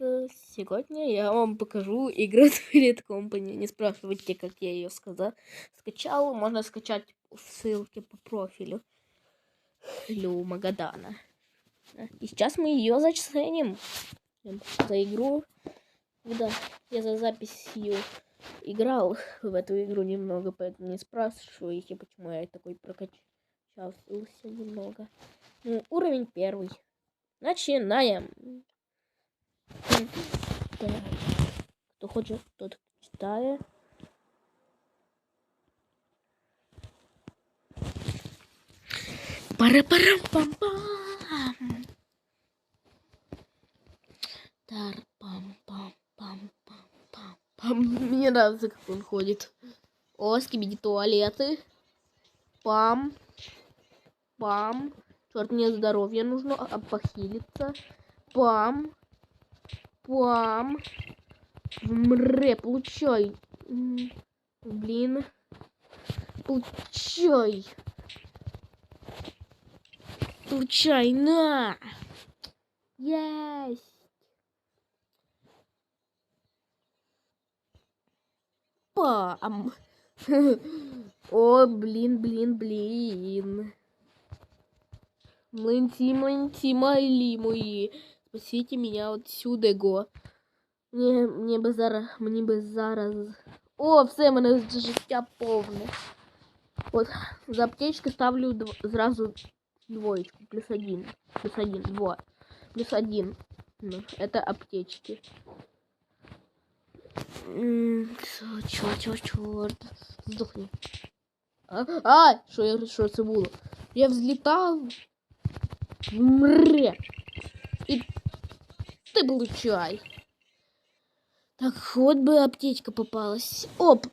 э, сегодня я вам покажу игру Twilight Company. Не спрашивайте, как я ее сказал. Скачал, можно скачать в ссылке по профилю Лю Магадана. И сейчас мы ее заценим. За игру. Да, я за записью играл в эту игру немного, поэтому не спрашивайте, почему я такой прокачался немного. Ну, уровень первый. Начинаем. Так. Кто хочет, тот читает. пара пам пам Тар пам пам пам пам пам пам Мне нравится, как он ходит. О, скибиди туалеты. Пам. Пам. Черт, мне здоровье нужно а, похилиться. Пам. Пам. Мре, получай. Блин. Получай. Получай, на. Есть. Пам. О, блин, блин, блин. Млинці, млинці, майлі мої. Спасите меня отсюда, го. Мне, мне би зараз, мені би зараз. О, все, мене життя повне. От, за аптечки ставлю дв... зразу двоечку. Плюс один. Плюс один. Вот. Плюс один. Ну, это аптечки. Чё, чё, чёрт. Сдохни. А, а, я, что это было? Я взлетал. Мре. И ты получай. Так, вот бы аптечка попалась. Оп!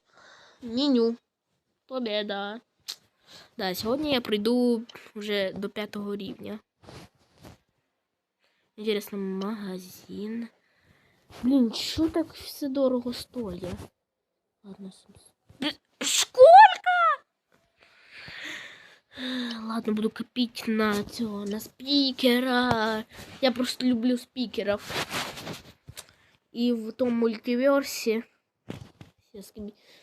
Меню. Победа. Да, сегодня я приду уже до пятого уровня. Интересно, магазин. Блин, что так все дорого стоит? Ладно, Сколько? Ладно, буду копить на цього, на спикера. Я просто люблю спикеров. И в том мультиверсе.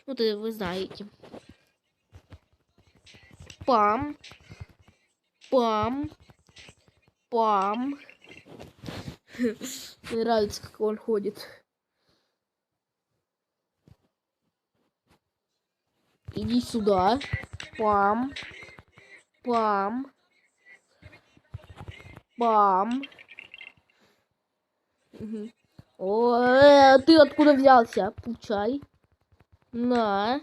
Ну, то вы знаете. Пам. Пам. Пам. Мне нравится, как он ходит. Иди сюда. Пам. Пам. Пам. Угу. О, э, ты откуда взялся? Получай. На.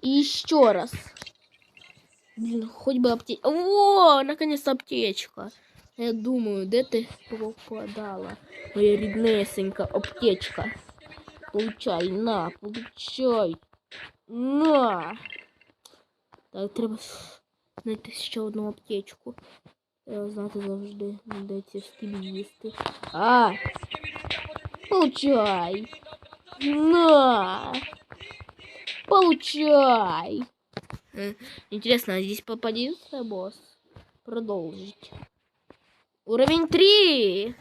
И еще раз. Блин, хоть бы аптечка. О, наконец-то аптечка. Я думаю, где ты попадала? Моя ріднесенька аптечка. Получай, на, получай. На. Так, треба знайти ще одну аптечку. Треба знати завжди, де ці скібісти. А! Получай! На! Получай! Интересно, а здесь попадется босс? Продолжить. Уровень 3!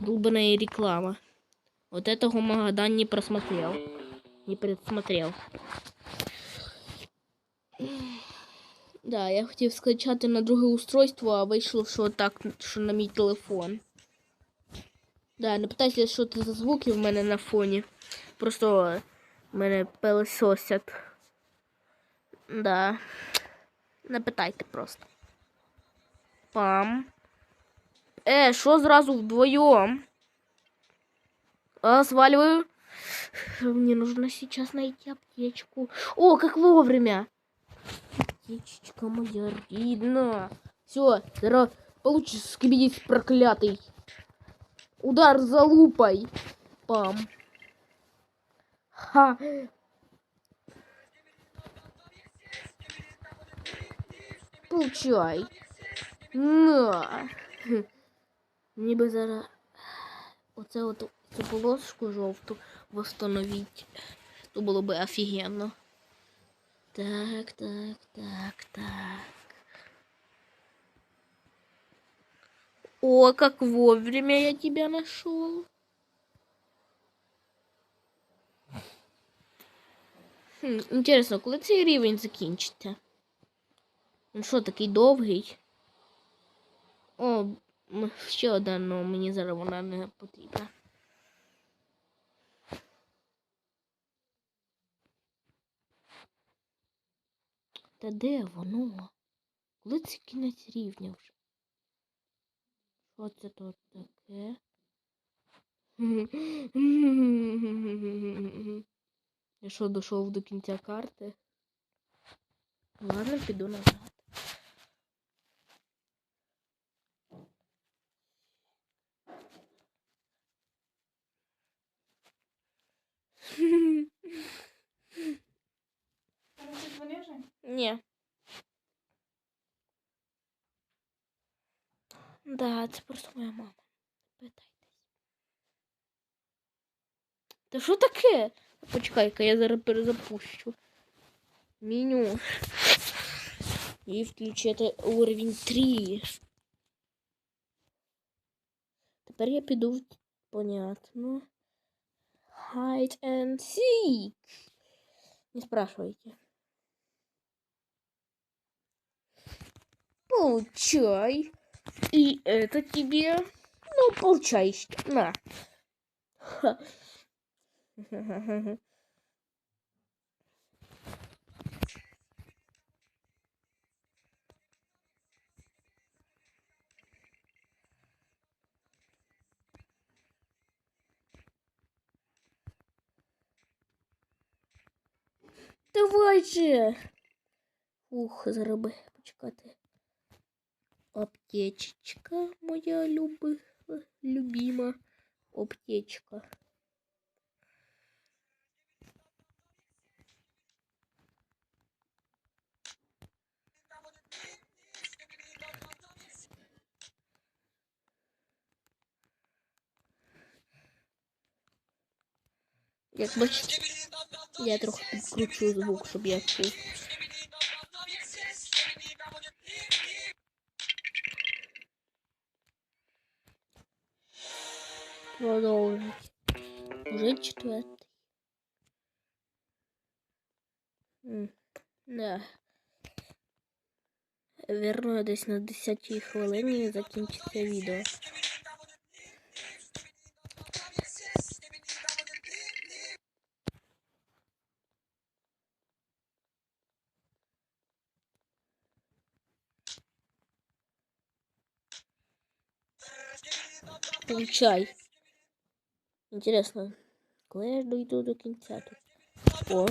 Долбаная реклама. Вот этого Магадан не просмотрел. Не предсмотрел. Да, я хотів скачати на друге устройство, а вийшло, що так, що на мій телефон. Да, не питайся, що це за звуки в мене на фоні. Просто мене пилососять. Да. Не питайте просто. Пам. Э, что сразу вдвоем? А, сваливаю. Мне нужно сейчас найти аптечку. О, как вовремя. Аптечечка моя ридна. Все, здорово. Получи скибидись проклятый. Удар за лупой. Пам. Ха. Получай. На. Мені би зараз оце от цю полоску жовту восстановити. То було би офігенно. Так, так, так, так. О, как вовремя я тебя нашел. Хм, Інтересно, коли цей рівень закінчиться? Ну що, такий довгий? О, все, да, но мне зараз вона не. Та де воно? Коли це кінець рівня вже? Що це тут таке? Я що, дійшов до кінця карти? Ладно, піду назад. Там ти дзвонив вже? Ні. Да, це просто моя мама. Питайтесь. Та що таке? Почекай-ка, я зараз перезапущу. Меню. І включити уровень 3. Тепер я піду в... Понятно. Hide and seek. Не спрашивайте. Получай. И это тебе. Ну, получай. На. Ха. Давай же. Ух, зараби, почекати. Аптечечка моя люби, любима. Аптечка. Як бачите, я трохи підкручу звук, щоб я чув. Продовжить. Уже четвертий. М, Да. Вірно, десь на 10 хвилині закінчиться відео. Получай. Интересно, коли я дойду до кінця тут? О.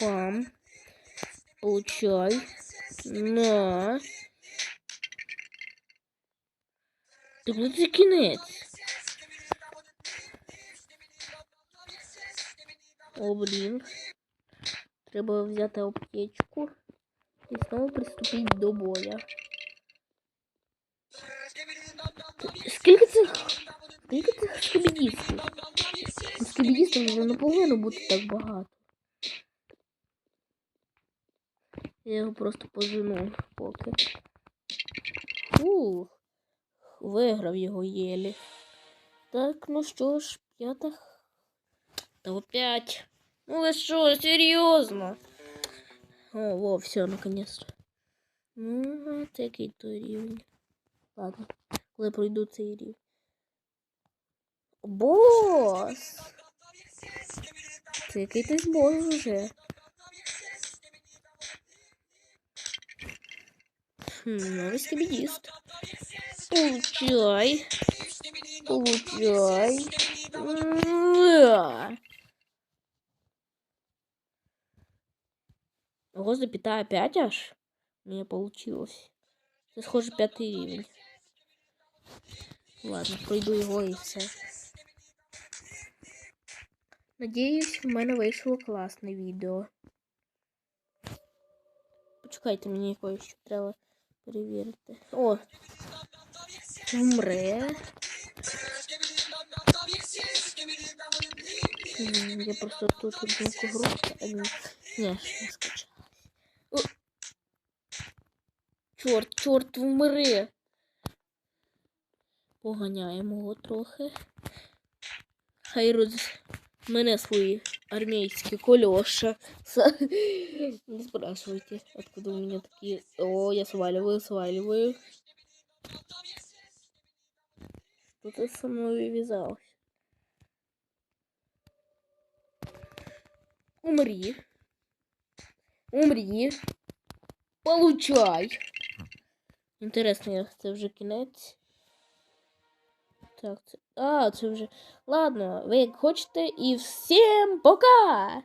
Пам. Получай. На. Так ну це кінець. О, блін. Треба взяти аптечку і знову приступити до боя. Скільки цих... Скільки цих скібідістів? Скібідістів вже не повинно бути так багато. Я його просто пожену поки. Фух. Виграв його єлі. Так, ну що ж, п'ята. Та опять. Ну ви що, серйозно? О, во, все, наконец-то. Ну, це який то рівень. Ладно, коли пройду цей рівень. Бос! Це який то бос вже. Хм, новый скибидист. Получай. Получай. Ого, запятая 5 аж. У меня получилось. Це схоже п'ятий рівень. Ладно, пройду його і все. Надіюсь, в мене вийшло класне відео. Почекайте, мені ще треба перевірити. О! Вмре. М, Я просто тут одну гру. а Ні, ні, не скачалась. О! Чорт, чорт, вмре. Поганяємо його трохи. Хай роз... У мене свої армійські колеса. Не спрашивайте, откуда у меня такие. О, я сваливаю, сваливаю. Что ты со мной вязалась? Умри. Умри. Получай. Інтересно, як це вже кінець. Так, це. а, це вже. Ладно, ви як хочете і всім пока!